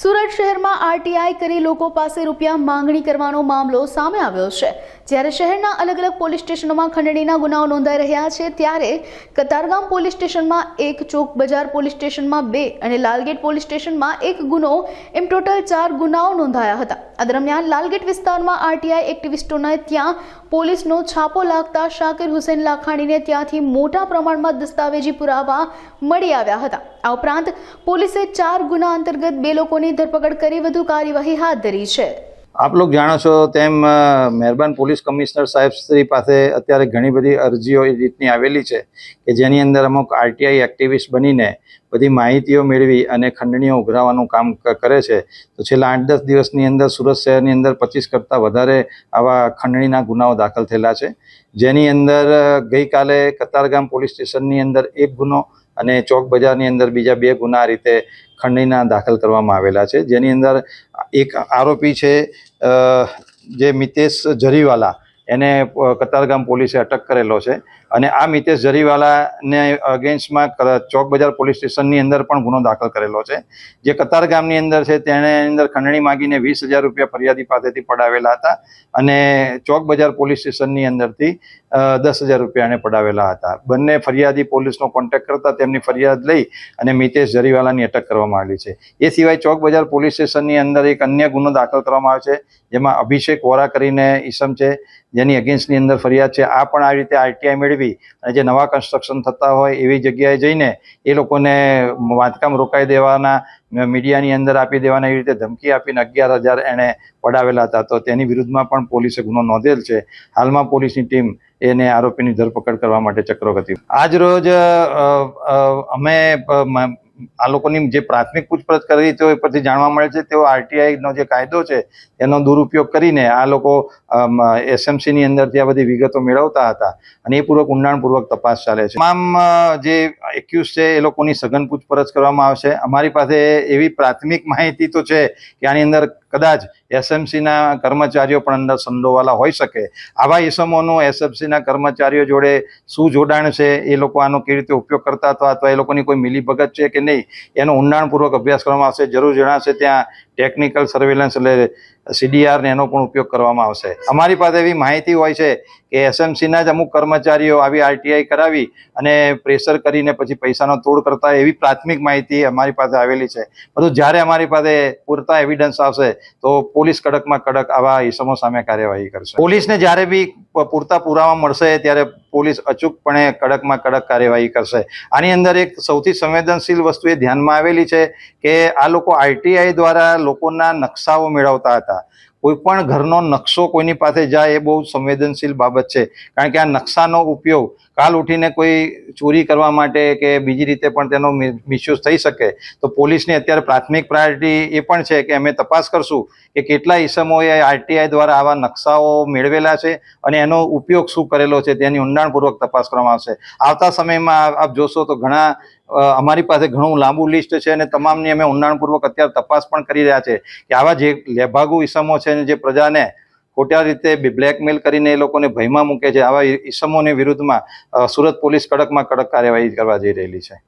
સુરત શહેરમાં આરટીઆઈ કરી લોકો પાસે રૂપિયા માંગણી કરવાનો મામલો સામે આવ્યો છે. જ્યારે શહેરના અલગ અલગ પોલીસ સ્ટેશનોમાં ખંડણીના ગુનાઓ નોંધાઈ રહ્યા છે, ત્યારે કતારગામ પોલીસ સ્ટેશનમાં એક, ચોક બજાર પોલીસ સ્ટેશનમાં બે અને લાલગેટ પોલીસ સ્ટેશનમાં એક ગુનો, એમ ટોટલ ચાર ગુનાઓ નોંધાયા હતા. આ દરમિયાન લાલગેટ વિસ્તારમાં આરટીઆઈ એક્ટિવિસ્ટોને ત્યાં પોલીસનો છાપો લાગતા શાકિર હુસેન લાખાણીને ત્યાંથી મોટા પ્રમાણમાં દસ્તાવેજી પુરાવા મળી આવ્યા હતા. આ ઉપરાંત પોલીસે ચાર ગુના અંતર્ગત બે લોકોની ધરપકડ કરી વધુ કાર્યવાહી હાથ ધરી છે. આપ લોકો જાણો છો તેમ મહેરબાન પોલીસ કમિશનર સાહેબ શ્રી પાસે અત્યારે ઘણી બધી અરજીઓ એ રીતની આવેલી છે કે જેની અંદર અમુક આરટીઆઈ એક્ટિવિસ્ટ બનીને બધી માહિતીઓ મેળવી અને ખંડણીઓ ઉઘરાવવાનું કામ કરે છે. તો છેલ્લા આઠ દસ દિવસની અંદર સુરત શહેરની અંદર પચીસ કરતાં વધારે આવા ખંડણીના ગુનાઓ દાખલ થયેલા છે. જેની અંદર ગઈકાલે કતારગામ પોલીસ સ્ટેશનની અંદર એક ગુનો અને ચોક બજારની અંદર બીજા બે ગુના રીતે ખંડણીના દાખલ કરવામાં આવેલા છે. જેની અંદર એક આરોપી છે જે મિતેશ જરીવાલા એને કતારગામ પોલીસે અટક કરેલો છે. અને આ મિતેશ જરીવાલાને અગેન્સ્ટમાં ચોક બજાર પોલીસ સ્ટેશનની અંદર પણ ગુનો દાખલ કરેલો છે. જે કતાર ગામની અંદર છે, તેણે અંદર ખંડણી માગીને વીસ હજાર રૂપિયા ફરિયાદી પાસેથી પડાવેલા હતા અને ચોક બજાર પોલીસ સ્ટેશનની અંદરથી દસ હજાર રૂપિયા એને પડાવેલા હતા. બંને ફરિયાદી પોલીસનો કોન્ટેક્ટ કરતા તેમની ફરિયાદ લઈ અને મિતેશ જરીવાલાની અટક કરવામાં આવેલી છે. એ સિવાય ચોક બજાર પોલીસ સ્ટેશનની અંદર એક અન્ય ગુનો દાખલ કરવામાં આવ્યો છે, જેમાં અભિષેક વોરા કરીને ઈસમ છે, જેની અગેન્સ્ટની અંદર ફરિયાદ છે. આ પણ આ રીતે આરટીઆઈ મેળવી અને જે નવા કન્સ્ટ્રક્શન થતા હોય એવી જગ્યાએ જઈને એ લોકોને બાંધકામ રોકાઈ દેવાના મીડિયાની અંદર આપી દેવાના, એવી રીતે ધમકી આપીને અગિયાર હજાર એણે પડાવેલા હતા. તો તેની વિરુદ્ધમાં પણ પોલીસે ગુનો નોંધેલ છે. હાલમાં પોલીસની ટીમ એને આરોપીની ધરપકડ કરવા માટે ચક્રો હતી આજ રોજ અમે આ લોકોની જે પ્રાથમિક પૂછપરછ કરી તે પરથી જાણવા મળે છે. તેઓ આરટીઆઈનો જે કાયદો છે, એનો દુરુપયોગ કરીને આ લોકો એસએમસીની અંદરથી આ બધી વિગતો મેળવતા હતા અને એ પૂર્વક ઊંડાણપૂર્વક તપાસ ચાલે છે. તમામ જે એક્યુઝ છે, એ લોકોની સઘન પૂછપરછ કરવામાં આવશે. અમારી પાસે એવી પ્રાથમિક માહિતી તો છે કે આની અંદર કદાચ એસએમસી ના કર્મચારીઓ પણ અંદર સંડોવાલા હોઈ શકે. આવા ઇસમોનું એસએમસીના કર્મચારીઓ જોડે શું જોડાણ છે, એ લોકો આનો કેવી રીતે ઉપયોગ કરતા હતા, અથવા એ લોકોની કોઈ મિલીભગત છે કે નહીં, એનો ઊંડાણપૂર્વક અભ્યાસ કરવામાં આવશે, જરૂર જણાશે ત્યાં ટેકનિકલ સર્વેલન્સ એટલે સીડીઆર એનો પણ ઉપયોગ કરવામાં આવશે. અમારી પાસે એવી માહિતી હોય છે કે એસએમસીના જ અમુક કર્મચારીઓ આવી આરટીઆઈ કરાવી અને પ્રેશર કરીને પછી પૈસાનો તોડ કરતા એવી પ્રાથમિક માહિતી અમારી પાસે આવેલી છે. બધું જ્યારે અમારી પાસે પૂરતા એવિડન્સ આવશે તો પોલીસ કડકમાં કડક આવા ઇસમો સામે કાર્યવાહી કરશે. પોલીસને જ્યારે બી પૂરતા પુરાવા મળશે ત્યારે પોલીસ અચૂકપણે કડકમાં કડક કાર્યવાહી કરશે. આની અંદર એક સૌથી સંવેદનશીલ વસ્તુ એ ધ્યાનમાં આવેલી છે કે આ લોકો આરટીઆઈ દ્વારા લોકોના નકશાઓ મેળવતા હતા. કોઈ પણ ઘરનો નકશો કોઈની પાસે જાય એ બહુ સંવેદનશીલ બાબત છે. કારણ કે આ નકશાનો ઉપયોગ કાલ ઉઠીને કોઈ ચોરી કરવા માટે કે બીજી રીતે પણ તેનો મિસયુઝ થઈ શકે, તો પોલીસની અત્યારે પ્રાથમિક પ્રાયોરિટી એ પણ છે કે અમે તપાસ કરશું કે કેટલા ઈસમોએ આરટીઆઈ દ્વારા આવા નકશાઓ મેળવેલા છે અને એનો ઉપયોગ શું કરેલો છે, તેની ઊંડાણપૂર્વક તપાસ કરવામાં આવશે. આવતા સમયમાં આપ- જોશો તો ઘણા અમારી પાસે ઘણું લાંબુ લિસ્ટ છે અને તમામની અમે ઊંડાણપૂર્વક અત્યારે તપાસ પણ કરી રહ્યા છે કે આવા જે લેભાગુ ઈસમો છે જે પ્રજાને ખોટા રીતે બ્લેકમેલ કરીને એ લોકોને ભયમાં મૂકે છે, આવા ઇસમોની વિરુદ્ધમાં સુરત પોલીસ કડકમાં કડક કાર્યવાહી કરવા જઈ રહેલી છે.